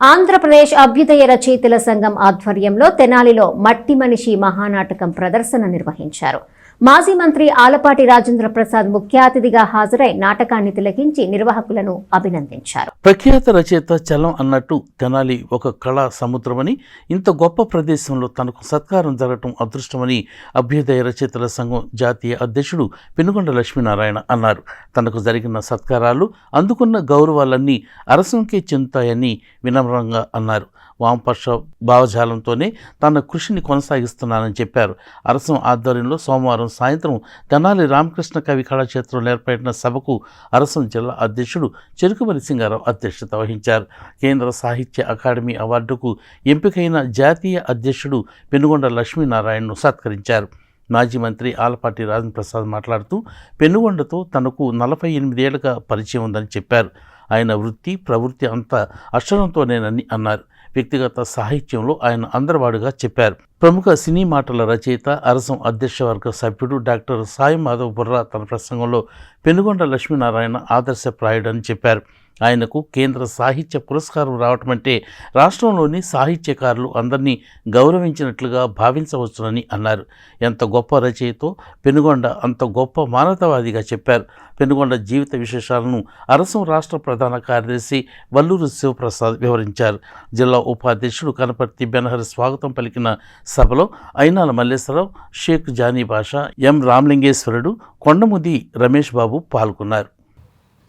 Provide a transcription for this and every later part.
ఆంధ్రప్రదేశ్ అభ్యుదయ రచయితల సంఘం ఆధ్వర్యంలో తెనాలిలో మట్టి మనిషి మహానాటకం ప్రదర్శన నిర్వహించారు. మాజీ మంత్రి ఆలపాటి రాజేంద్ర ప్రసాద్ ముఖ్య అతిథిగా హాజరై నాటకాన్ని తిలకించి నిర్వాహకులను అభినందించారు. ప్రఖ్యాత రచయిత చలం అన్నట్టు తెనాలి ఒక కళా సముద్రమని ఇంత గొప్ప ప్రదేశంలో తనకు సత్కారం జరగటం అదృష్టమని అభ్యుదయ రచయితల సంఘం జాతీయ అధ్యక్షుడు పెనుగొండ లక్ష్మీనారాయణ అన్నారు. తనకు జరిగిన సత్కారాలు అందుకున్న గౌరవాలన్నీ అరసంకే చెందుతాయని వినమ్రంగా అన్నారు. వామపక్ష భావజాలంతోనే తన కృషిని కొనసాగిస్తున్నానని చెప్పారు. అరసం ఆధ్వర్యంలో సోమవారం సాయంత్రం తెనాలి రామకృష్ణ కవి కళాక్షేత్రంలో ఏర్పడిన సభకు అరసం జిల్లా అధ్యక్షుడు చెరుకుమరి సింగారావు అధ్యక్షత వహించారు. కేంద్ర సాహిత్య అకాడమీ అవార్డుకు ఎంపికైన జాతీయ అధ్యక్షుడు పెనుగొండ లక్ష్మీనారాయణను సత్కరించారు. మాజీ మంత్రి ఆలపాటి రాజన్ ప్రసాద్ మాట్లాడుతూ పెనుగొండతో తనకు నలభై ఎనిమిదేళ్ళుగా పరిచయం ఉందని చెప్పారు. ఆయన వృత్తి ప్రవృత్తి అంతా అక్షరంతోనేనని అన్నారు. వ్యక్తిగత సాహిత్యంలో ఆయన అందరవాడుగా చెప్పారు. ప్రముఖ సినీ మాటల రచయిత అరసం అధ్యక్షవర్గ సభ్యుడు డాక్టర్ సాయి మాధవ్ బుర్రా తన ప్రసంగంలో పెనుగొండ లక్ష్మీనారాయణ ఆదర్శప్రాయుడని చెప్పారు. ఆయనకు కేంద్ర సాహిత్య పురస్కారం రావటం అంటే రాష్ట్రంలోని సాహిత్యకారులు అందరినీ గౌరవించినట్లుగా భావించవచ్చునని అన్నారు. ఎంత గొప్ప రచయితో పెనుగొండ అంత గొప్ప మానవతావాదిగా చెప్పారు. పెనుగొండ జీవిత విశేషాలను అరసం రాష్ట్ర ప్రధాన కార్యదర్శి వల్లూరు శివప్రసాద్ వివరించారు. జిల్లా ఉపాధ్యక్షుడు కనపర్తి బెనహరి స్వాగతం పలికిన సభలో అయినాల మల్లేశ్వరరావు షేక్ జానీ బాషా ఎం రామలింగేశ్వరుడు కొండముది రమేష్ బాబు పాల్గొన్నారు.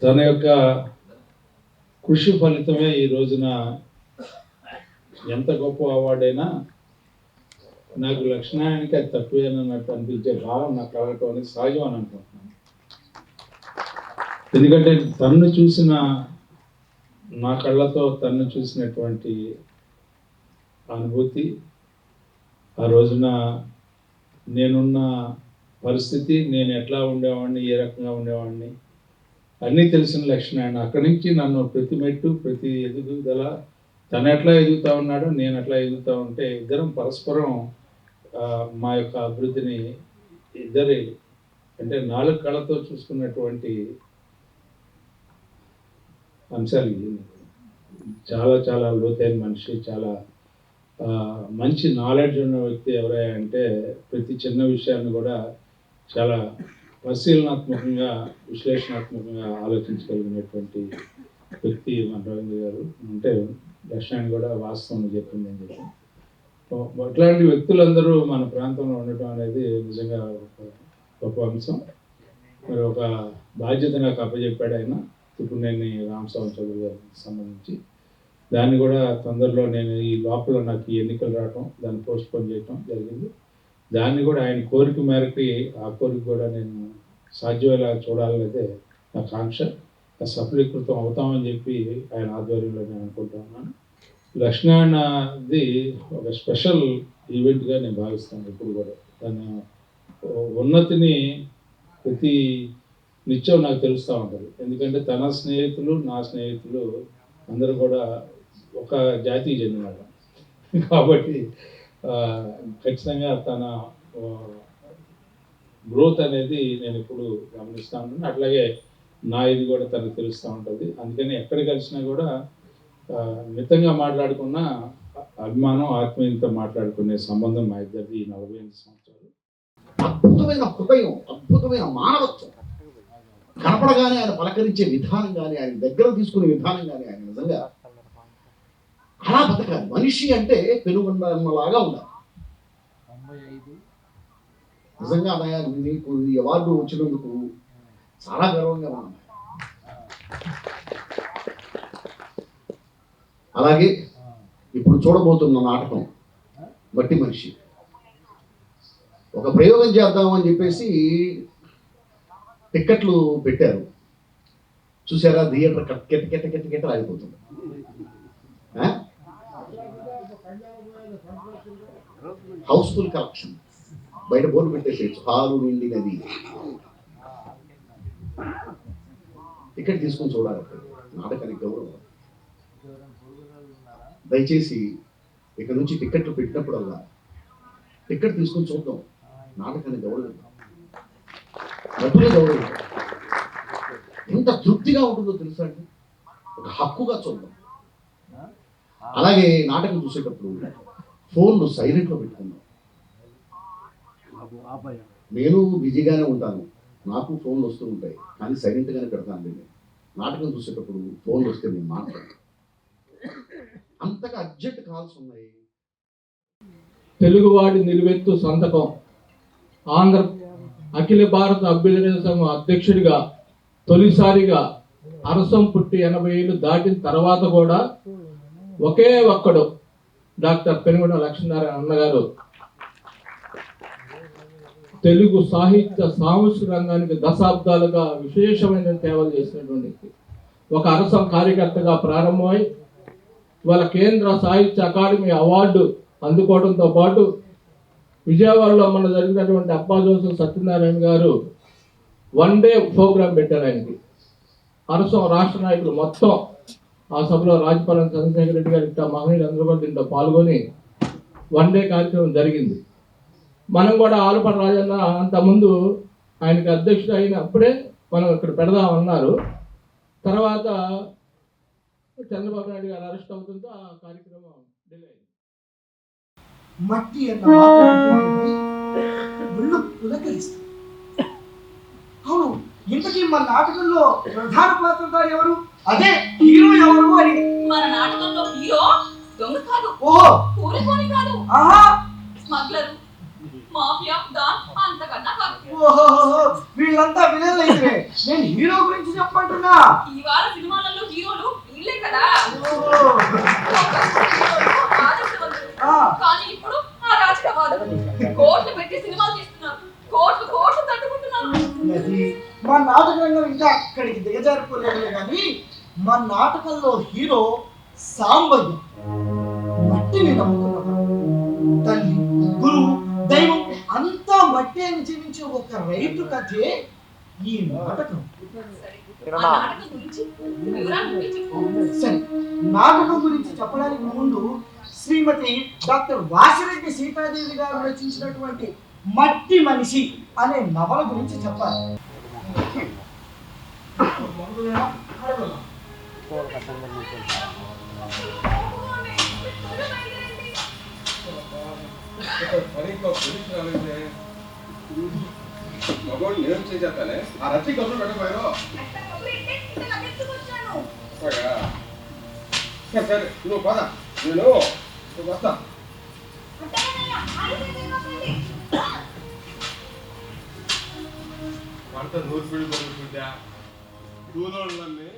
తన యొక్క కృషి ఫలితమే ఈ రోజున ఎంత గొప్ప అవార్డైనా నాకు లక్షణానికి అది తక్కువేనన్నట్టు అనిపించే భావం నాకు కలగటం అనేది సహజం అని అనుకుంటున్నాను. ఎందుకంటే తన్ను చూసిన నా కళ్ళతో తన్ను చూసినటువంటి అనుభూతి ఆ రోజున నేనున్న పరిస్థితి నేను ఎట్లా ఉండేవాడిని ఏ రకంగా ఉండేవాడిని అన్నీ తెలిసిన లక్షణాన్ని అక్కడి నుంచి నన్ను ప్రతి మెట్టు ప్రతి ఎదుగుదల తను ఎట్లా ఎదుగుతా ఉన్నాడో నేను ఎట్లా ఎదుగుతూ ఉంటే ఇద్దరం పరస్పరం మా యొక్క అభివృద్ధిని ఇద్దరి. అంటే నాలుగు కళతో చూసుకున్నటువంటి అంశాలు చాలా చాలా లోతైన మనిషి చాలా మంచి నాలెడ్జ్ ఉన్న వ్యక్తి ఎవరై అంటే ప్రతి చిన్న విషయాన్ని కూడా చాలా పరిశీలనాత్మకంగా విశ్లేషణాత్మకంగా ఆలోచించగలిగినటువంటి వ్యక్తి మన రవీంద్ర గారు. అంటే లక్ష్యాన్ని కూడా వాస్తవం చెప్పింది అని చెప్పి అట్లాంటి వ్యక్తులందరూ మన ప్రాంతంలో ఉండటం అనేది నిజంగా ఒక గొప్ప అంశం. మరి ఒక బాధ్యత నాకు అప్పచెప్పాడు ఆయన. ఇప్పుడు నేను రామస్వామి చౌదరి గారికి సంబంధించి. దాన్ని కూడా తొందరలో నేను ఈ లోపల నాకు ఈ ఎన్నికలు రావటం దాన్ని పోస్ట్పోన్ చేయటం జరిగింది. దాన్ని కూడా ఆయన కోరిక మేరకు ఆ కోరిక కూడా నేను సాధ్యమయ్యేలా చూడాలనేదే నా కాంక్ష. సఫలీకృతం అవుతామని చెప్పి ఆయన ఆధ్వర్యంలో నేను అనుకుంటున్నాను లక్ష్మణది ఒక స్పెషల్ ఈవెంట్గా నేను భావిస్తాను ఇప్పుడు కూడా. దాని ఉన్నతిని ప్రతి నిత్యం నాకు తెలుస్తూ ఉంటుంది. ఎందుకంటే తన స్నేహితులు నా స్నేహితులు అందరూ కూడా ఒక జాతికి చెందినారు కాబట్టి ఖచ్చితంగా తన గ్రోత్ అనేది నేను ఇప్పుడు గమనిస్తూ ఉంటాను. అట్లాగే నా ఇది కూడా తనకు తెలుస్తూ ఉంటుంది. అందుకని ఎక్కడ కలిసినా కూడా మితంగా మాట్లాడుకున్న అభిమానం ఆత్మీయతతో మాట్లాడుకునే సంబంధం మా ఇద్దరిది ఈ నలభై ఎనిమిది సంవత్సరాలు. అద్భుతమైన హృదయం అద్భుతమైన మానవత్వం. కనపడగానే ఆయన పలకరించే విధానం కానీ ఆయన దగ్గర తీసుకునే విధానం కానీ ఆయన నిజంగా అలా బతకాలి మనిషి అంటే పెనుగొండలాగా ఉండాలి నిజంగా అన్నయ్య నీకు ఈ అవార్డు వచ్చినందుకు చాలా గర్వంగా ఉన్నాను అలాగే ఇప్పుడు చూడబోతున్న నాటకం మట్టి మనిషి ఒక ప్రయోగం చేద్దామని చెప్పేసి టిక్కెట్లు పెట్టారు చూసారా థియేటర్ కట్ కెట్ కెట్ కెట్ కెట్ ఆగిపోతుంది ఆ? హౌస్ఫుల్ కలెక్షన్ బయట బోర్డు పెట్టేసేయచ్చు హాలు నిండినది ఇక్కడ తీసుకొని చూడాలి నాటకానికి గౌరవం. దయచేసి ఇక్కడ నుంచి టికెట్లు పెట్టినప్పుడల్లా టికెట్ తీసుకొని చూద్దాం. నాటకాన్ని గౌరవం. నటులు గౌరవం. ఎంత తృప్తిగా ఉంటుందో తెలుసా అండి? ఒక హక్కుగా చూద్దాం. అలాగే నాటకం చూసేటప్పుడు ఫోన్లు సైలెంట్లో పెట్టుకున్నాం నేను బిజీగానే ఉంటాను. నాకు ఫోన్లు వస్తూ ఉంటాయి. కానీ సైలెంట్గానే పెడతాను నేను నాటకం చూసేటప్పుడు ఫోన్లు వస్తే నేను మాట్లాడతాను అంతగా అర్జెంట్ కాల్స్ ఉన్నాయి. తెలుగువాడి నిలువెత్తు సంతకం. ఆంధ్ర అఖిల భారత అభ్యుదయ సంఘం అధ్యక్షుడిగా తొలిసారిగా అరసం పుట్టి ఎనభై ఏళ్ళు దాటిన తర్వాత కూడా ఒకే ఒక్కడు డాక్టర్ పెనుగొండ లక్ష్మీనారాయణ అన్నగారు తెలుగు సాహిత్య సాంస్కృతిక రంగానికి దశాబ్దాలుగా విశేషమైన సేవలు చేసినటువంటి వ్యక్తి. ఒక అరసం కార్యకర్తగా ప్రారంభమై వాళ్ళ కేంద్ర సాహిత్య అకాడమీ అవార్డు అందుకోవడంతో పాటు విజయవాడలో మన జరిగినటువంటి అప్పా సత్యనారాయణ గారు వన్ డే ప్రోగ్రాం పెట్టారు ఆయనకి అరసం రాష్ట్ర నాయకులు మొత్తం ఆ సభలో రాజపాలెం చంద్రశేఖర రెడ్డి గారి ఇట్లా మహనీయులు అందరూ కూడా దీంట్లో పాల్గొని వన్ డే కార్యక్రమం జరిగింది. మనం కూడా ఆలపాటి రాజన్న అంతకుముందు ఆయనకి అధ్యక్షుడు అయినప్పుడే మనం ఇక్కడ పెడదామన్నారు తర్వాత చంద్రబాబు నాయుడు గారు అరెస్ట్ అవుతుందో ఆ కార్యక్రమం డిలే అయింది. మట్టి అవును ఇంతకీ మన నాటకంలో ప్రధాన పాత్రధారి ఎవరు? అదే హీరో మన నాటకంలో హీరో దొంగ కాదు. ఓహో. కూలిపోని కాదు. ఆహా. స్మగ్లర్ మాఫియా డాన్ అంతకన్నా కాదు. ఓహో వీళ్ళంతా విలన్లు అయితే నేను హీరో గురించి చెప్పంటున్నా ఇవాళ సినిమాలలో మా నాటకంలో హీరో సాంబయ్య. మట్టిని నమ్ముకున్నవాడు తల్లి గురువు దైవం అంతా మట్టి అని జీవించే ఒక రైతు కథే ఈ నాటకం. సరే నాటకం గురించి చెప్పడానికి ముందు శ్రీమతి డాక్టర్ వాసిరెడ్డి సీతాదేవి గారు రచించినటువంటి మట్టి మనిషి అనే నవల గురించి చెప్పాలి. మగోడు నేను చేసేస్తానే ఆ రచ్చి కబురు పెట్టకపోయారు అలాగా? సరే సరే నువ్వు పద నేను వస్తా పడతా నూరు పీడి బిడ్డ కూలోళ్ళని